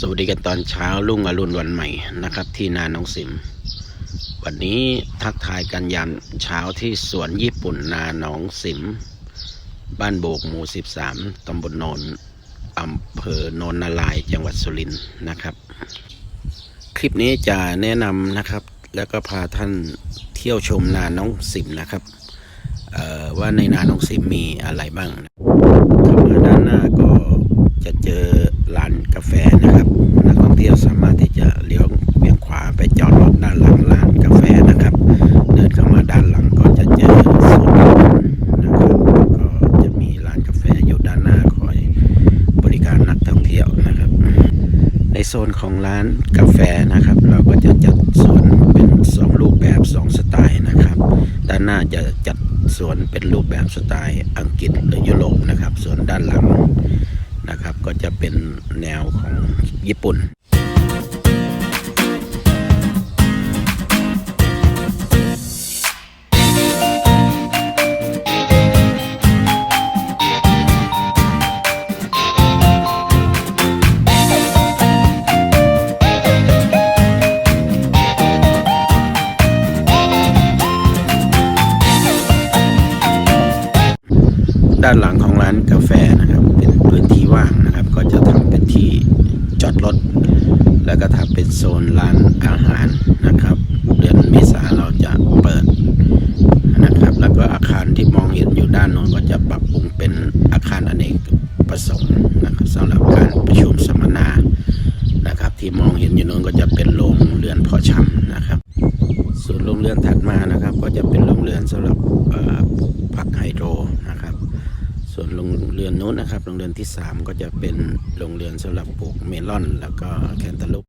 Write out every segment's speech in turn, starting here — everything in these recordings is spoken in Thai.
สวัสดีกันตอนเช้ารุ่งอรุณวันใหม่นะครับ ที่นาน้องสิม วันนี้ทักทายกันยามเช้าที่สวนญี่ปุ่นนาหนองสิม บ้านโบกหมู่ 13 ตำบลโนนอำเภอโนนนารายจังหวัดสุรินทร์นะครับ คลิปนี้จะแนะนำนะครับ แล้วก็พาท่านเที่ยวชมนาน้องสิมนะครับว่าในนาน้องสิมมีอะไรบ้างเข้ามาด้านหน้าก็ จะเจอร้านกาแฟนะครับนักท่องเที่ยวสามารถที่จะเลี้ยวเบี่ยงขวาไปจอดรถด้านหลังร้านกาแฟนะครับ เดินเข้ามาด้านหลังก็จะเจอสวนญี่ปุ่นะครับแล้วก็จะมีร้านกาแฟอยู่ด้านหน้าคอยบริการนักท่องเที่ยวนะครับ ในโซนของร้านกาแฟนะครับ เราก็จะจัดสวนเป็นสองรูปแบบสองสไตล์นะครับ ด้านหน้าจะจัดสวนเป็นรูปแบบสไตล์อังกฤษหรือยุโรปนะครับ ส่วนด้านหลัง นะครับ ก็จะเป็นแนวของญี่ปุ่น โซนร้านอาหารนะครับ เดือนเมษาเราจะเปิดนะครับ แล้วก็อาคารที่มองเห็นอยู่ด้านโน้นก็จะปรับปรุงเป็นอาคารอเนกประสงค์นะครับสำหรับการประชุมสัมมนานะครับ ที่มองเห็นอยู่โน้นก็จะเป็นโรงเรือนเพาะชำนะครับส่วนโรงเรือนถัดมานะครับ ก็จะเป็นโรงเรือนสำหรับปลูกผักไฮโดรนะครับ ส่วนโรงเรือนนู้นนะครับโรงเรือนที่ 3 ก็จะเป็นโรงเรือนสำหรับปลูกเมลอน แล้วก็แคนตาลูป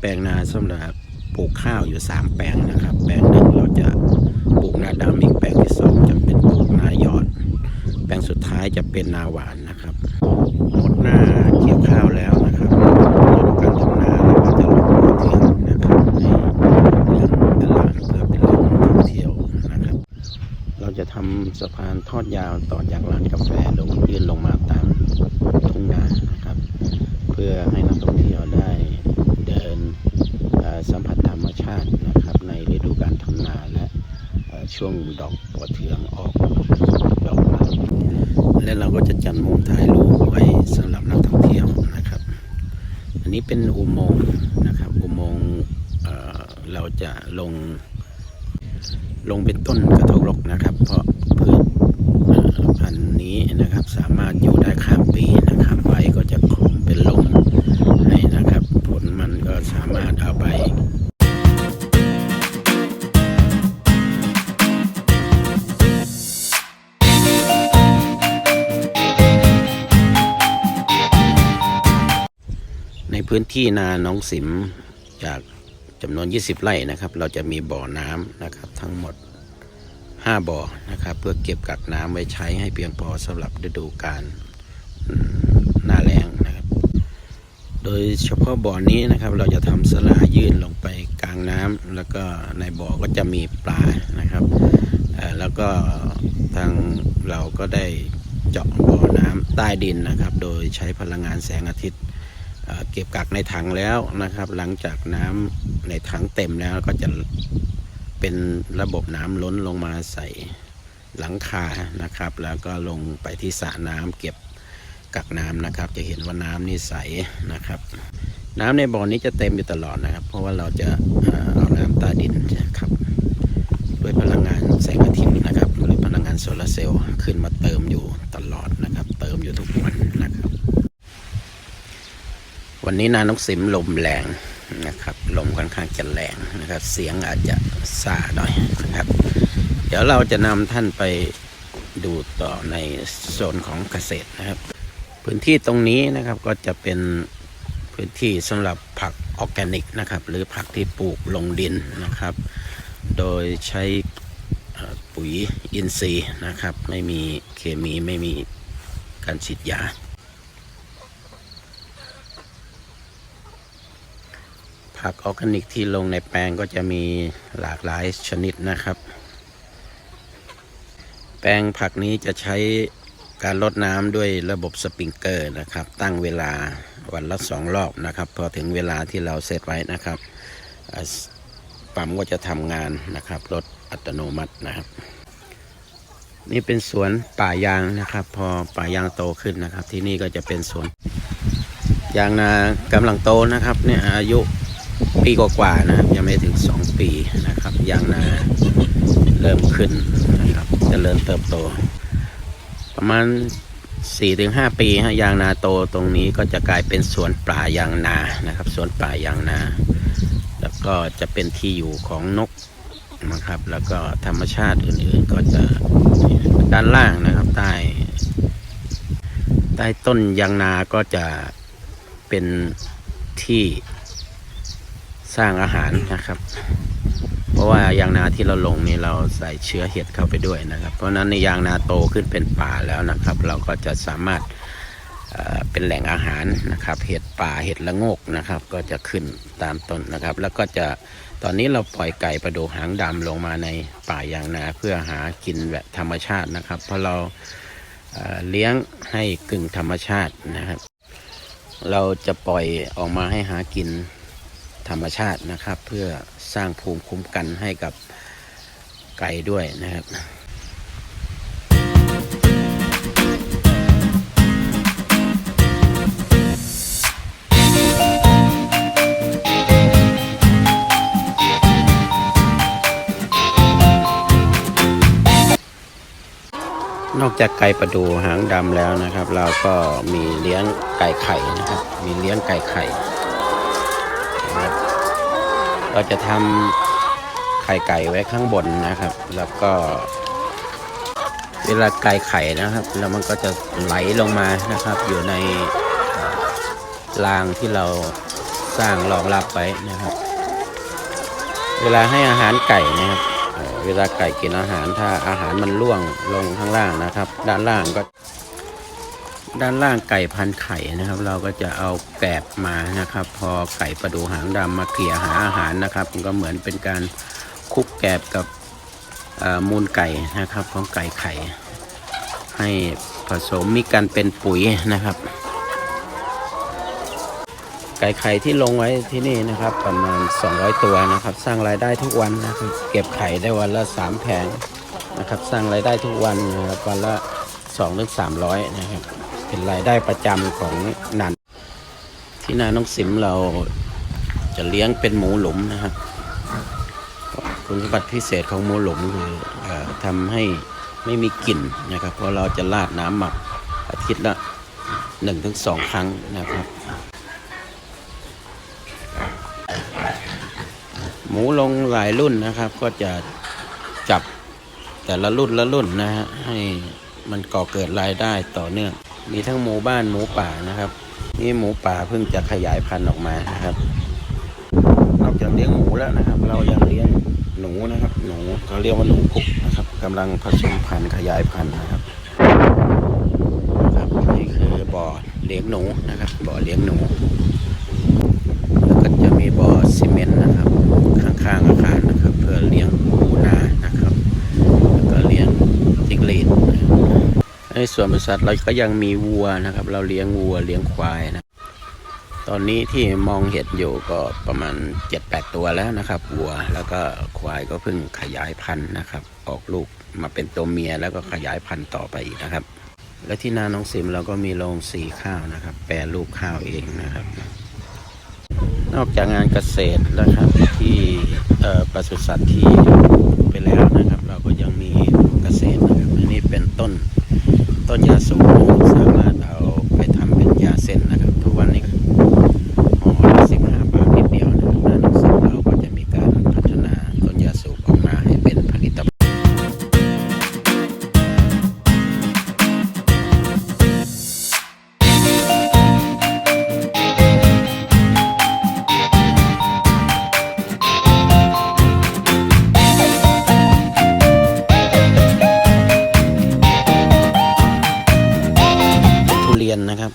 แปลงนาสำหรับปลูกข้าวอยู่ 3 แปลงนะครับ แปลงหนึ่งเราจะปลูกนาดำอีกแปลงที่สองจะเป็นปลูกนาหยอด แปลงสุดท้ายจะเป็นนาหวานนะครับหมดหน้าเกี่ยวข้าวแล้วนะครับฤดูการทำนาเราก็จะลงมือเที่ยวนะครับในเรื่องตลาดเพื่อเป็นแหล่งท่องเที่ยวนะครับ เราจะทำสะพานทอดยาวต่อจากร้านกาแฟลงยื่นลงมาตามทุ่งนานะครับ เพื่อให้นักท่องเที่ยวได้เดินเอ่อสัมผัสธรรมชาตินะครับ ในฤดูการทำ นาและช่วงดอกปอเทืองออกดอกมาและเราก็จะจัดมุมถ่ายรูปไว้สำหรับนักท่องเที่ยวนะครับ อันนี้เป็นอุโมงค์นะครับ อุโมงค์เราจะลงลงเป็นต้นกระทกรกนะครับ เพราะพืชพันธุ์นี้นะครับสามารถอยู่ได้ข้ามปีนะครับใบก็จะคลุมเป็นลมให้นะครับ ผลมันก็สามารถเอาไป ในพื้นที่นาหน้องสิมจากจำนวน 20 ไร่นะครับ เราจะมีบ่อน้ำนะครับ ทั้งหมด 5 บ่อนะครับ เพื่อเก็บกักน้ำไว้ใช้ให้เพียงพอสำหรับฤดูกาลหน้าแล้งนะครับ โดยเฉพาะบ่อนี้นะครับ เราจะทำสลายื่นลงไปกลางน้ำแล้วก็ในบ่อก็จะมีปลานะครับแล้วก็ทางเราก็ได้เจาะบ่อน้ำใต้ดินนะครับ โดยใช้พลังงานแสงอาทิตย์ เก็บกักในถังแล้วนะครับ หลังจากน้ำในถังเต็มแล้วก็จะเป็นระบบน้ำล้นลงมาใส่หลังคานะครับ แล้วก็ลงไปที่สระน้ำเก็บกักน้ำนะครับ จะเห็นว่าน้ำนี่ใสนะครับ น้ำในบ่อนี้จะเต็มอยู่ตลอดนะครับ เพราะว่าเราจะเอาน้ำใต้ดินนะครับด้วยพลังงานแสงอาทิตย์นะครับหรือพลังงานโซลาร์เซลล์ขึ้นมาเติมอยู่ตลอดนะครับ เติมอยู่ทุกวัน วันนี้นานกสิมลมแรงนะครับลมค่อนข้างจะแรงนะครับ เสียงอาจจะซาหน่อยนะครับ เดี๋ยวเราจะนำท่านไปดูต่อในโซนของเกษตรนะครับ พื้นที่ตรงนี้นะครับก็จะเป็นพื้นที่สำหรับผักออร์แกนิกนะครับ หรือผักที่ปลูกลงดินนะครับ โดยใช้ปุ๋ยอินทรีย์นะครับ ไม่มีเคมีไม่มีการฉีดยา ผักออร์แกนิกที่ลงในแปลงก็จะมีหลากหลายชนิดนะครับ แปลงผักนี้จะใช้การลดน้ำด้วยระบบสปริงเกอร์นะครับ ตั้งเวลาวันละสองรอบนะครับ พอถึงเวลาที่เราเซตไว้นะครับปั๊มก็จะทำงานนะครับรถอัตโนมัตินะครับ นี่เป็นสวนป่ายางนะครับ พอป่ายางโตขึ้นนะครับ ที่นี่ก็จะเป็นสวนยางนากำลังโตนะครับเนี่ยอายุ ปีกว่าๆนะครับ ยังไม่ถึง 2 ปีนะครับยางนาเริ่มขึ้นนะครับจเจริญเติบโต ประมาณ 4-5 ปีฮะยางนาโตตรงนี้ก็จะกลายเป็นสวนป่ายางนานะครับสวนป่ายางนา แล้วก็จะเป็นที่อยู่ของนกนะครับ แล้วก็ธรรมชาติอื่นๆก็จะด้านล่างนะครับใต้ใต้ต้นยางนาก็จะเป็นที่ สร้างอาหารนะครับ เพราะว่ายางนาที่เราลงนี่เราใส่เชื้อเห็ดเข้าไปด้วยนะครับ เพราะฉะนั้นในยางนาโตขึ้นเป็นป่าแล้วนะครับ เราก็จะสามารถเป็นแหล่งอาหารนะครับ เห็ดป่าเห็ดละโงกนะครับ ก็จะขึ้นตามต้นนะครับ แล้วก็จะตอนนี้เราปล่อยไก่ประดูหางดำลงมาในป่ายางนาเพื่อหากินแบบธรรมชาตินะครับ เพราะเราเลี้ยงให้กึ่งธรรมชาตินะครับ เราจะปล่อยออกมาให้หากิน ธรรมชาตินะครับ เพื่อสร้างภูมิคุ้มกันให้กับไก่ด้วยนะครับนอกจากไก่ประดูหางดำแล้วนะครับ เราก็มีเลี้ยงไก่ไข่นะครับ มีเลี้ยงไก่ไข่ เราจะทำไข่ไก่ไว้ข้างบนนะครับ แล้วก็ เวลาไก่ไข่นะครับ แล้วมันก็จะไหลลงมานะครับ อยู่ในเอ่อรางที่เราสร้างรองรับไว้นะครับ เวลาให้อาหารไก่นะครับเอ่อเวลาไก่กินอาหารถ้าอาหารมันร่วงลงข้างล่างนะครับ ด้านล่างก็ ด้านล่างไก่พันไข่นะครับ เราก็จะเอาแกลบมานะครับ พอไก่ประดูหางดำมาเกลี่ยหาอาหารนะครับมันก็เหมือนเป็นการคุกแกลบกับมูลไก่นะครับของไก่ไข่ ให้ผสมมีกันเป็นปุ๋ยนะครับ ไก่ไข่ที่ลงไว้ที่นี่นะครับ ประมาณ 200 ตัวนะครับ สร้างรายได้ทุกวันนะครับ เก็บไข่ได้วันละ 3 แผงนะครับ สร้างรายได้ทุกวันนะครับวันละ2ถึง300นะครับ เป็นรายได้ประจำของนันที่นาน้องสิมเราจะเลี้ยงเป็นหมูหลุมนะครับคุณสมบัติพิเศษของหมูหลุมคืออทำให้ไม่มีกลิ่นนะครับ เพราะเราจะราดน้ำหมักอาทิตย์ละ1-2ครั้งนะครับ หมูลงหลายรุ่นนะครับ ก็จะจับแต่ละรุ่นละรุ่นนะฮะให้มันก่อเกิดรายได้ต่อเนื่อง มีทั้งหมูบ้านหมูป่านะครับ นี่หมูป่าเพิ่งจะขยายพันธุ์ออกมานะครับ นอกจากเลี้ยงหมูแล้วนะครับ เรายังเลี้ยงหนูนะครับ หนูเขาเรียกว่าหนูพุกนะครับกำลังผสมพันธุ์ขยายพันธุ์นะครับนะครับนี่คือบ่อเลี้ยงหนูนะครับ บ่อเลี้ยงหนู แล้วก็จะมีบ่อซีเมนต์นะครับ ข้างๆอาคารนะครับ เพื่อเลี้ยงปูนานะครับ แล้วก็เลี้ยงจิงหรีดนะครับใน ส่วนบริษัทเราก็ยังมีวัวนะครับ เราเลี้ยงวัวเลี้ยงควายนะ ตอนนี้ที่มองเห็นอยู่ก็ประมาณ 7-8 ตัวแล้วนะครับวัวแล้วก็ควายก็เพิ่งขยายพันธุ์นะครับ ออกลูกมาเป็นตัวเมียแล้วก็ขยายพันธุ์ต่อไปอีกนะครับ และที่นาน้องสิมเราก็มีโรงสีข้าวนะครับ แปรรูปข้าวเองนะครับนอกจากงานเกษตรนะครับที่ปศุสัตว์ที่ไปแล้วนะครับ เราก็ยังมีเกษตรนะครับอันนี้เป็นต้น ต้นยาสูบนสามารถเอาไปทำเป็นยาเส้นนะครับ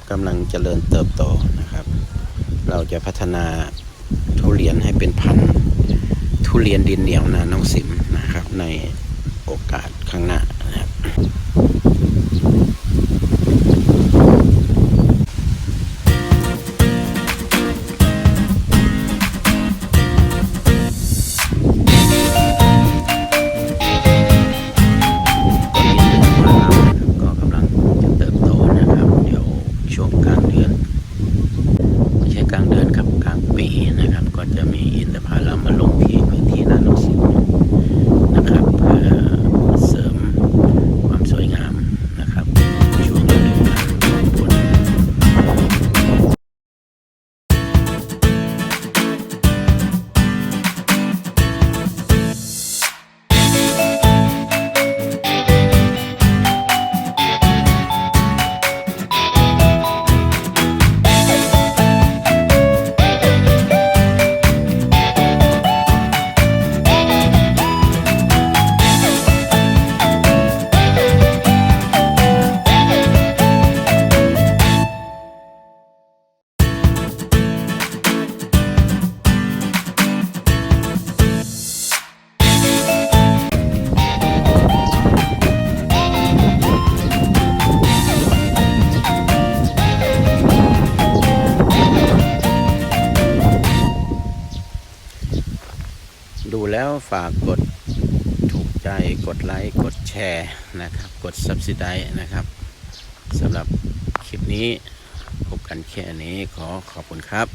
กำลังเจริญเติบโตนะครับ เราจะพัฒนาทุเรียนให้เป็นพันธุ์ทุเรียนดินเหนียวนาน้องสิมนะครับ ในโอกาสข้างหน้า แล้วฝากกดถูกใจกดไลค์กดแชร์นะครับ กด Subscribe นะครับสำหรับคลิปนี้พบกันแค่นี้ขอขอบคุณครับ